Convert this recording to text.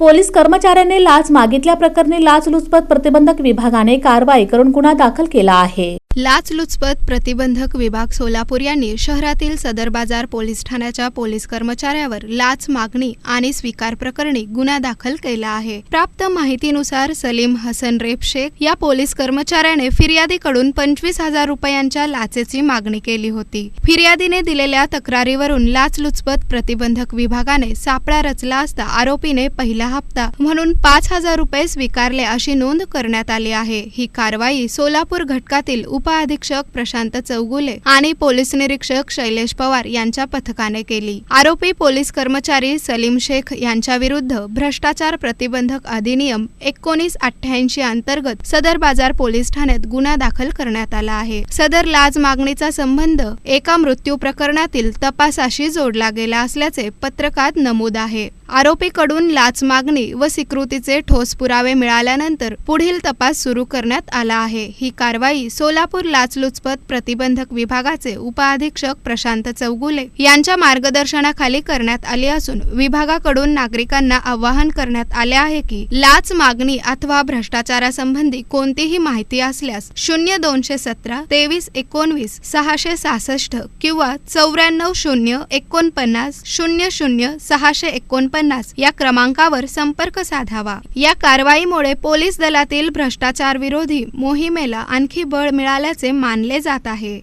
Police कर्मचाऱ्याने लाच मागितल्याप्रकरणी लाचलुचपत प्रतिबंधक विभागाने कारवाई करून गुन्हा दाखल केला आहे. लाचलुचपत प्रतिबंधक विभाग सोलापूर यांनी शहरातील सदर बाजार पोलीस ठाण्याच्या पोलीस कर्मचाऱ्यावर लाच मागणी आणि स्वीकार प्रकरणी गुन्हा दाखल केला आहे. प्राप्त माहितीनुसार सलीम हसन रेप शेख या पोलीस कर्मचाऱ्याने फिर्यादीकडून पंचवीस हजार रुपयांच्या लाचेची मागणी केली होती. फिर्यादीने दिलेल्या तक्रारीवरून लाचलुचपत प्रतिबंधक विभागाने सापळा रचला असता आरोपीने पहिला हप्ता म्हणून पाच हजार रुपये स्वीकारले अशी नोंद करण्यात आली आहे. ही कारवाई सोलापूर घटकातील उपअधीक्षक प्रशांत चौगुले आणि पोलीस निरीक्षक शैलेश पवार यांच्या पथकाने केली. आरोपी पोलीस कर्मचारी सलीम शेख यांच्या विरुद्ध भ्रष्टाचार प्रतिबंधक अधिनियम एकोणीस अठ्ठ्याऐंशी अंतर्गत सदर बाजार पोलीस ठाण्यात गुन्हा दाखल करण्यात आला आहे. सदर लाच मागणीचा संबंध एका मृत्यू प्रकरणातील तपासाशी जोडला गेला असल्याचे पत्रकात नमूद आहे. आरोपीकडून लाच मागणी व स्वीकृतीचे ठोस पुरावे मिळाल्यानंतर पुढील तपास सुरू करण्यात आला आहे. ही कारवाई सोलापूर लाचलुचपत प्रतिबंधक विभागाचे उपअधीक्षक प्रशांत चौगुले यांच्या मार्गदर्शनाखाली करण्यात आली असून विभागाकडून नागरिकांना आवाहन करण्यात आले आहे की लाच मागणी अथवा भ्रष्टाचारासंबंधी कोणतीही माहिती असल्यास शून्य दोनशे सतरा तेवीस एकोणवीस सहाशे सहासष्ट किंवा चौऱ्याण्णव शून्य एकोणपन्नास शून्य शून्य सहाशे एकोणपन्नास या क्रमांकावर संपर्क साधावा. या कारवाईमुळे पोलीस दलातील भ्रष्टाचार विरोधी मोहिमेला आणखी बळ मिळाल्याचे मानले जात आहे.